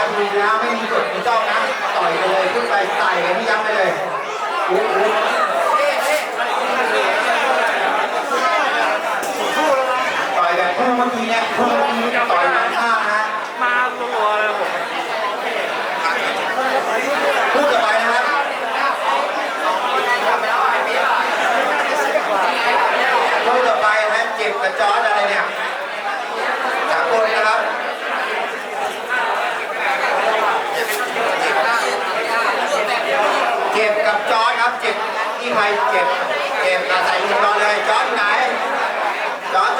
ามนาทีนะไม่มีกฎมีจ้องนะต่อยไปเลยขึ้นไปใส่กันที่ยับไปเลยอู้หูต่อยแบบคู่เมื่อกี้เนี่ยคู่เมื่อกี้ต่อยมันข้างนะมาตัวเลยผมคู่ต่อไปนะครับคู่ต่อไปนะเจ็บกับจอร์ดอะไรเนี่ยสามคนนะครับ เจ็บกับจอร์ดครับ เจ็บ ที่ใครเจ็บเจ็บมาใส่มุมรอเลยจอร์ดอยู่ไหนจอร์ด